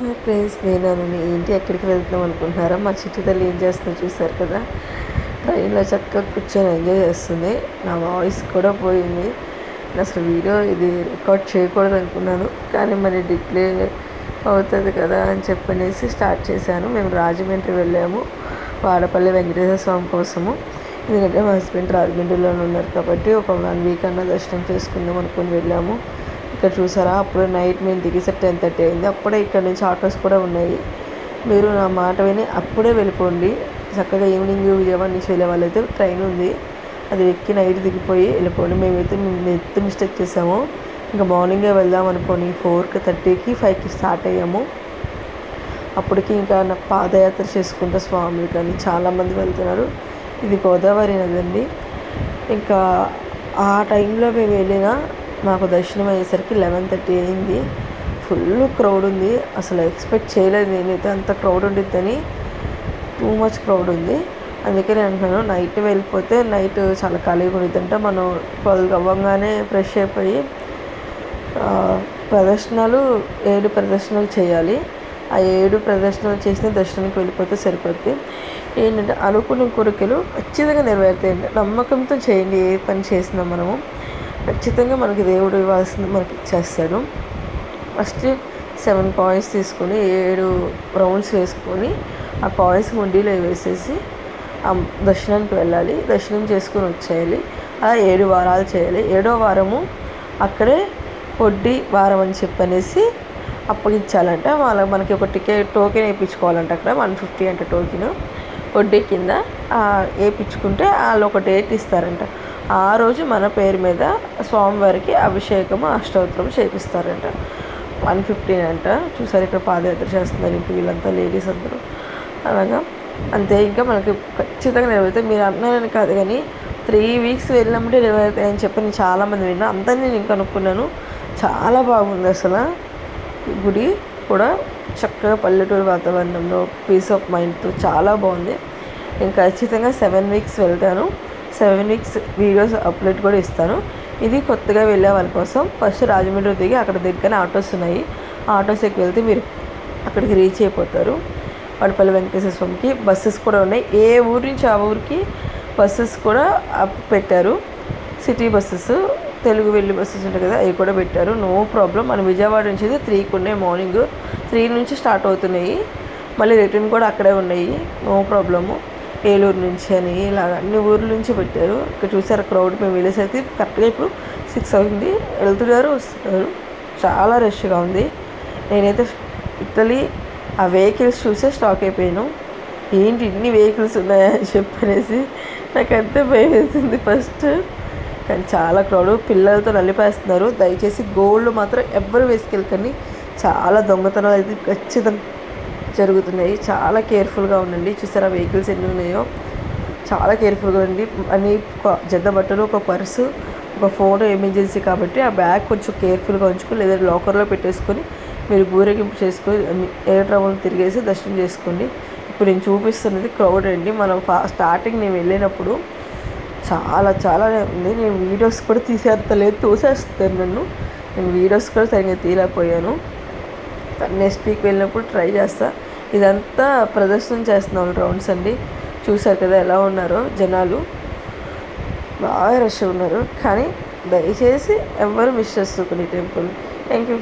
Friends నేను ఏంటి ఎక్కడికి వెళ్తున్నాం అనుకుంటున్నారా? మా చిట్టి తల్లి ఏం చేస్తుందో చూసారు కదా? ట్రైన్లో చక్కగా కూర్చొని ఎంజాయ్ చేస్తుంది. నా వాయిస్ కూడా పోయింది. నేను అసలు వీడియో ఇది రికార్డ్ చేయకూడదు అనుకున్నాను. కానీ మరి డిప్లే అవుతుంది కదా అని చెప్పనేసి స్టార్ట్ చేశాను. మేము రాజమండ్రి వెళ్ళాము. వాడపల్లి వెంకటేశ్వర స్వామి కోసము. ఎందుకంటే మా హస్బెండ్ రాజమండ్రిలోనే ఉన్నారు కాబట్టి ఒక వన్ వీక్ అన్న దర్శనం చేసుకుందాం అనుకుని వెళ్ళాము. ఇక్కడ చూసారా? అప్పుడు నైట్ మేము దిగేసే టెన్ థర్టీ అయింది. అప్పుడే ఇక్కడ నుంచి ఆటోస్ కూడా ఉన్నాయి. మీరు నా మాట విని అప్పుడే వెళ్ళిపోండి. చక్కగా ఈవినింగ్ విజయవాడ నుంచి వెళ్ళే వాళ్ళైతే ట్రైన్ ఉంది. అది ఎక్కి నైట్ దిగిపోయి వెళ్ళిపోండి. మేమైతే మేము ఎంత మిస్టేక్ చేసాము. ఇంకా మార్నింగే వెళ్దాం అనుకోని ఫోర్కి థర్టీకి ఫైవ్కి స్టార్ట్ అయ్యాము. అప్పటికి ఇంకా నాకు పాదయాత్ర చేసుకుంటా స్వామి కానీ చాలామంది వెళ్తున్నారు. ఇది గోదావరి నదండి ఇంకా ఆ టైంలో మేము వెళ్ళిన మాకు దర్శనం అయ్యేసరికి లెవెన్ థర్టీ అయింది. ఫుల్ క్రౌడ్ ఉంది. అసలు ఎక్స్పెక్ట్ చేయలేదు నేనైతే అంత క్రౌడ్ ఉండిద్దని. టూ మచ్ క్రౌడ్ ఉంది. అందుకే నేను అంటున్నాను నైట్ వెళ్ళిపోతే నైట్ చాలా ఖాళీగా ఉండిద్దంటే. మనం ట్వెల్వ్ అవ్వగానే ఫ్రెష్ అయిపోయి ప్రదర్శనలు ఏడు ప్రదర్శనలు చేయాలి. ఆ ఏడు ప్రదర్శనలు చేసిన దర్శనానికి వెళ్ళిపోతే సరిపోద్ది. ఏంటంటే అనుకున్న కోరికలు ఖచ్చితంగా నెరవేరుతాయండి నమ్మకంతో చేయండి ఏ పని చేసినా మనము. ఖచ్చితంగా మనకి దేవుడు ఇవ్వాల్సింది మనకి ఇచ్చేస్తాడు. ఫస్ట్ సెవెన్ పాయింట్స్ తీసుకొని ఏడు రౌండ్స్ వేసుకొని ఆ కాయిన్స్ ముండీలో వేసేసి ఆ దర్శనానికి వెళ్ళాలి. దర్శనం చేసుకొని వచ్చేయాలి. అలా ఏడు వారాలు చేయాలి. ఏడో వారము అక్కడే వడ్డీ వారం అని చెప్పనేసి అప్పగించాలంట. వాళ్ళ మనకి ఒక టికెట్ టోకెన్ వేయించుకోవాలంట అక్కడ. వన్ ఫిఫ్టీ అంటే టోకెన్. వడ్డీ కింద వేయించుకుంటే వాళ్ళు ఒక డేట్ ఇస్తారంట. ఆ రోజు మన పేరు మీద స్వామివారికి అభిషేకము అష్టోత్తరం చేపిస్తారంట. వన్ ఫిఫ్టీన్ అంట. చూసారు ఇక్కడ పాదయాత్ర చేస్తున్నారు ఇంక వీళ్ళంతా లేడీస్ అందరూ. అలాగా? అంతే ఇంకా మనకి ఖచ్చితంగా నెరవేరుతాయి. మీరు అన్నారని కాదు కానీ త్రీ వీక్స్ వెళ్ళినప్పుడే నెరవేరుతాయి అని చెప్పి నేను చాలామంది విన్నా. అంతా నేను కనుక్కున్నాను చాలా బాగుంది అసలు గుడి కూడా. చక్కగా పల్లెటూరు వాతావరణంలో పీస్ ఆఫ్ మైండ్తో చాలా బాగుంది. నేను ఖచ్చితంగా సెవెన్ వీక్స్ వెళ్తాను. సెవెన్ వీక్స్ వీడియోస్ అప్లోడ్ కూడా ఇస్తాను. ఇది కొత్తగా వెళ్ళే వాళ్ళ కోసం ఫస్ట్ రాజమండ్రి దిగి అక్కడ దగ్గర ఆటోస్ ఉన్నాయి. ఆటోస్ ఎక్కి వెళ్తే మీరు అక్కడికి రీచ్ అయిపోతారు. వాడపల్లి వెంకటేశ్వర స్వామికి బస్సెస్ కూడా ఉన్నాయి. ఏ ఊరి నుంచి ఆ ఊరికి బస్సెస్ కూడా పెట్టారు. సిటీ బస్సెస్ తెలుగు వెళ్ళి బస్సెస్ ఉంటాయి కదా అవి కూడా పెట్టారు. నో ప్రాబ్లం మన విజయవాడ నుంచి అయితే త్రీకి ఉన్నాయి మార్నింగ్ త్రీ నుంచి స్టార్ట్ అవుతున్నాయి. మళ్ళీ రిటర్న్ కూడా అక్కడే ఉన్నాయి. నో ప్రాబ్లము ఏలూరు నుంచి అని ఇలాగ అన్ని ఊర్ల నుంచి పెట్టారు. ఇక్కడ చూసారు క్రౌడ్ మేము వెళ్ళేసరికి కరెక్ట్గా ఇప్పుడు సిక్స్ అవుతుంది. వెళ్తున్నారు వస్తున్నారు. చాలా రష్గా ఉంది. నేనైతే ఇటలీ ఆ వెహికల్స్ చూసే స్టాక్ అయిపోయాను. ఏంటి ఇన్ని వెహికల్స్ ఉన్నాయని చెప్పనేసి నాకు అంతే భయం వేసింది ఫస్ట్ కానీ చాలా క్రౌడ్ పిల్లలతో నలిపేస్తున్నారు. దయచేసి గోల్డ్ మాత్రం ఎవ్వరు వేసుకెళ్ళకండి. చాలా దొంగతనాలు అయితే ఖచ్చితంగా జరుగుతున్నాయి. చాలా కేర్ఫుల్గా ఉండండి. చూసారా వెహికల్స్ ఎన్ని ఉన్నాయో? చాలా కేర్ఫుల్గా ఉండి అన్ని జద్ద బట్టలు ఒక పర్సు ఒక ఫోన్ ఎమర్జెన్సీ కాబట్టి ఆ బ్యాగ్ కొంచెం కేర్ఫుల్గా ఉంచుకొని లేదా లాకర్లో పెట్టేసుకొని మీరు ఊరేగింపు చేసుకొని ఎయిర్ ట్రావెల్ తిరిగేసి దర్శనం చేసుకోండి. ఇప్పుడు నేను చూపిస్తున్నది క్రౌడ్ అండి. మనం ఫా స్టార్టింగ్ నేను వెళ్ళినప్పుడు చాలా చాలా ఉంది. నేను వీడియోస్ కూడా తీసేస్తలేదు తోసేస్తాను నన్ను. నేను వీడియోస్ కూడా సరిగ్గా తీయలేకపోయాను. నెక్స్ట్ వీక్ వెళ్ళినప్పుడు ట్రై చేస్తాను ఇదంతా ప్రదర్శన చేస్తున్నాం రౌండ్స్ అండి. చూసారు కదా ఎలా ఉన్నారో జనాలు. బాగా రష్ ఉన్నారు. కానీ దయచేసి ఎవ్వరు మిస్ చేసుకోండి టెంపుల్. Thank you